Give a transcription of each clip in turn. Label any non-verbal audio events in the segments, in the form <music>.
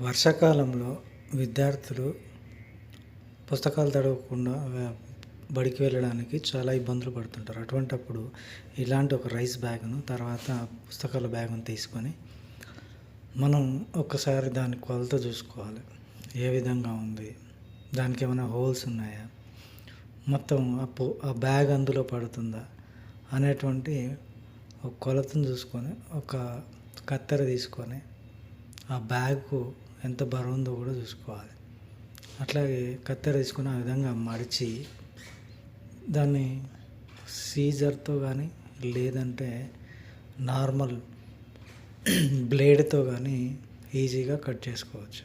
వర్షాకాలంలో విద్యార్థులు పుస్తకాలు తడవకుండా బడికి వెళ్ళడానికి చాలా ఇబ్బందులు పడుతుంటారు. అటువంటప్పుడు ఇలాంటి ఒక రైస్ బ్యాగ్ను తర్వాత పుస్తకాల బ్యాగ్ను తీసుకొని మనం ఒక్కసారి దాని కొలత చూసుకోవాలి. ఏ విధంగా ఉంది? దానికి ఏమైనా హోల్స్ ఉన్నాయా? మొత్తం ఆ ఆ బ్యాగ్ అందులో పడుతుందా? అనేటువంటి ఒక కొలతను చూసుకొని ఒక కత్తెర తీసుకొని ఆ బ్యాగ్కు ఎంత బరువు ఉందో కూడా చూసుకోవాలి. అట్లాగే కత్తెర తీసుకుని ఆ విధంగా మడిచి దాన్ని సీజర్తో కానీ లేదంటే నార్మల్ బ్లేడ్తో కానీ ఈజీగా కట్ చేసుకోవచ్చు.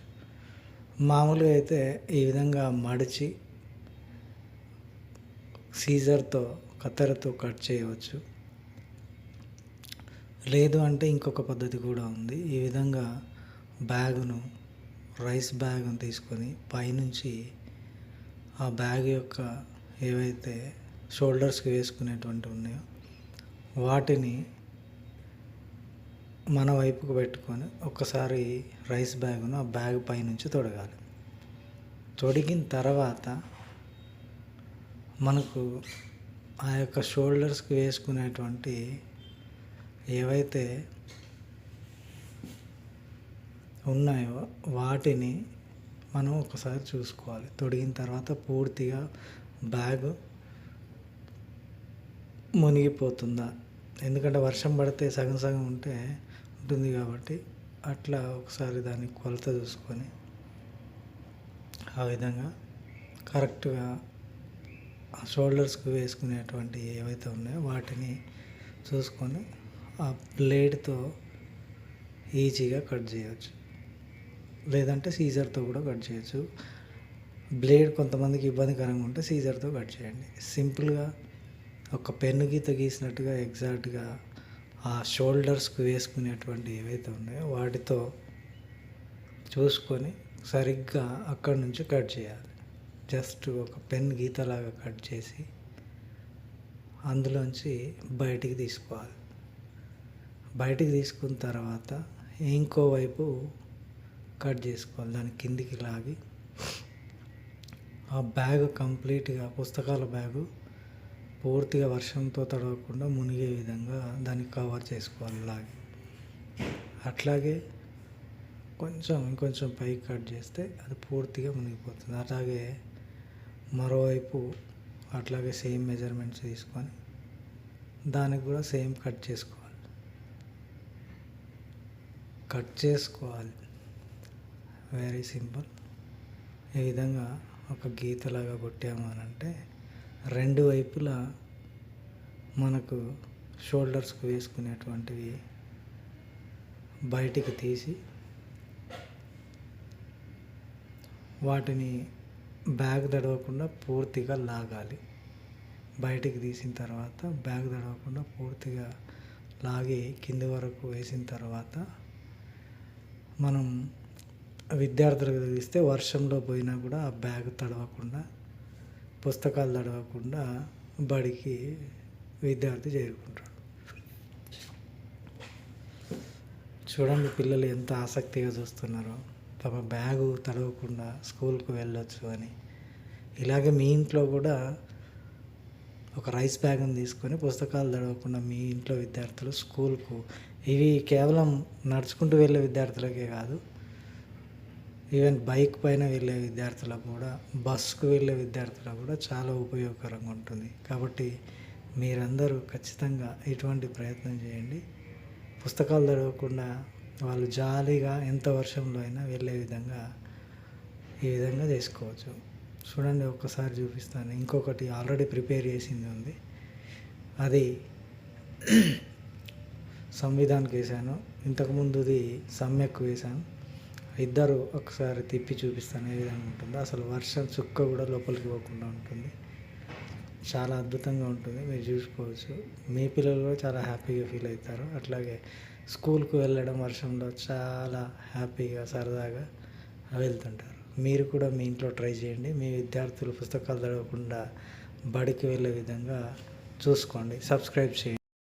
మామూలుగా అయితే ఈ విధంగా మడిచి సీజర్తో కత్తెరతో కట్ చేయవచ్చు. లేదు అంటే ఇంకొక పద్ధతి కూడా ఉంది. ఈ విధంగా బ్యాగును రైస్ బ్యాగ్ను తీసుకొని పైనుంచి ఆ బ్యాగ్ యొక్క ఏవైతే షోల్డర్స్కి వేసుకునేటువంటి ఉన్నాయో వాటిని మన వైపుకు పెట్టుకొని ఒక్కసారి రైస్ బ్యాగ్ను ఆ బ్యాగ్ పైనుంచి తొడగాలి. తొడిగిన తర్వాత మనకు ఆ యొక్క షోల్డర్స్కి వేసుకునేటువంటి ఏవైతే ఉన్నాయో వాటిని మనం ఒకసారి చూసుకోవాలి. తొడిగిన తర్వాత పూర్తిగా బ్యాగ్ మునిగిపోతుందా? ఎందుకంటే వర్షం పడితే సగం సగం ఉంటే ఉంటుంది కాబట్టి అట్లా ఒకసారి దాన్ని కొలత చూసుకొని ఆ విధంగా కరెక్ట్గా ఆ షోల్డర్స్కి వేసుకునేటువంటి ఏవైతే ఉన్నాయో వాటిని చూసుకొని ఆ బ్లేడ్తో ఈజీగా కట్ చేయవచ్చు లేదంటే సీజర్తో కూడా కట్ చేయొచ్చు. బ్లేడ్ కొంతమందికి ఇబ్బందికరంగా ఉంటే సీజర్తో కట్ చేయండి. సింపుల్గా ఒక పెన్ను గీత గీసినట్టుగా ఎగ్జాక్ట్గా ఆ షోల్డర్స్కి వేసుకునేటువంటి ఏవైతే ఉన్నాయో వాటితో చూసుకొని సరిగ్గా అక్కడి నుంచి కట్ చేయాలి. జస్ట్ ఒక పెన్ గీతలాగా కట్ చేసి అందులోంచి బయటికి తీసుకోవాలి. బయటికి తీసుకున్న తర్వాత ఇంకో వైపు కట్ చేసుకోవాలి దాని కిందికి లాగి. ఆ బ్యాగ్ కంప్లీట్గా పుస్తకాల బ్యాగు పూర్తిగా వర్షంతో తడవకుండా మునిగే విధంగా దాన్ని కవర్ చేసుకోవాలి లాగి. అట్లాగే కొంచెం ఇంకొంచెం పైకి కట్ చేస్తే అది పూర్తిగా మునిగిపోతుంది. అలాగే మరోవైపు అట్లాగే సేమ్ మెజర్మెంట్స్ తీసుకొని దానికి కూడా సేమ్ కట్ చేసుకోవాలి. కట్ చేసుకోవాలి. వెరీ సింపుల్ ఈ విధంగా ఒక గీతలాగా కొట్టాము అని అంటే రెండు వైపులా మనకు షోల్డర్స్కి వేసుకునేటువంటివి బయటికి తీసి వాటిని బ్యాగ్ తడవకుండా పూర్తిగా లాగాలి. బయటికి తీసిన తర్వాత బ్యాగ్ తడవకుండా పూర్తిగా లాగి కింది వరకు వేసిన తర్వాత మనం విద్యార్థులకు తగిలిస్తే వర్షంలో పోయినా కూడా ఆ బ్యాగ్ తడవకుండా పుస్తకాలు తడవకుండా బడికి విద్యార్థి చేరుకుంటాడు. చూడండి పిల్లలు ఎంత ఆసక్తిగా చూస్తున్నారో. తమ బ్యాగు తడవకుండా స్కూల్కు వెళ్ళొచ్చు అని. ఇలాగే మీ ఇంట్లో కూడా ఒక రైస్ బ్యాగ్ని తీసుకొని పుస్తకాలు తడవకుండా మీ ఇంట్లో విద్యార్థులు స్కూల్కు ఇవి కేవలం నడుచుకుంటూ వెళ్ళే విద్యార్థులకే కాదు ఈవెన్ బైక్ పైన వెళ్ళే విద్యార్థులకు కూడా బస్సుకు వెళ్ళే విద్యార్థులకు కూడా చాలా ఉపయోగకరంగా ఉంటుంది. కాబట్టి మీరందరూ ఖచ్చితంగా ఇటువంటి ప్రయత్నం చేయండి. పుస్తకాలు చదవకుండా వాళ్ళు జాలీగా ఎంత వర్షంలో అయినా వెళ్ళే విధంగా ఈ విధంగా చేసుకోవచ్చు. చూడండి ఒక్కసారి చూపిస్తాను. ఇంకొకటి ఆల్రెడీ ప్రిపేర్ చేసింది ఉంది. అది <clears throat> సంవిధానికి వేసాను ఇంతకుముందుది సమ్మెక్కు వేసాను. ఇద్దరు ఒకసారి తిప్పి చూపిస్తాను ఏ విధంగా ఉంటుందో. అసలు వర్షం చుక్క కూడా లోపలికి పోకుండా ఉంటుంది. చాలా అద్భుతంగా ఉంటుంది మీరు చూసుకోవచ్చు. మీ పిల్లలు కూడా చాలా హ్యాపీగా ఫీల్ అవుతారు. అట్లాగే స్కూల్కు వెళ్ళడం వర్షంలో చాలా హ్యాపీగా సరదాగా వెళ్తుంటారు. మీరు కూడా మీ ఇంట్లో ట్రై చేయండి. మీ విద్యార్థులు పుస్తకాలు చదవకుండా బడికి వెళ్ళే విధంగా చూసుకోండి. సబ్స్క్రైబ్ చేయండి.